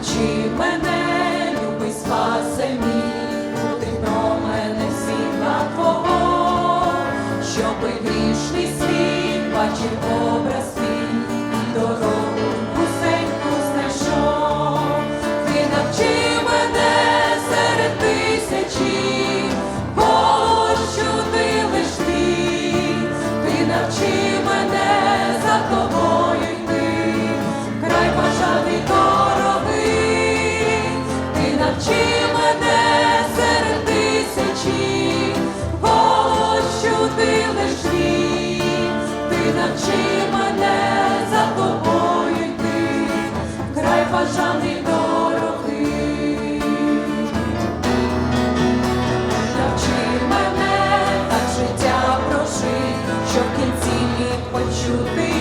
навчи мене, любий спаси мій, ти про мене світла твого, щоби вічний світ бачив образ твій, і дорогу знайшов, ти навчи мене серед тисячі, Боже, що ти лиш ти, ти навчи. Навчи мене за тобою йти, край бажаний дорогий, навчи мене так життя прожити, щоб кінці літ почути.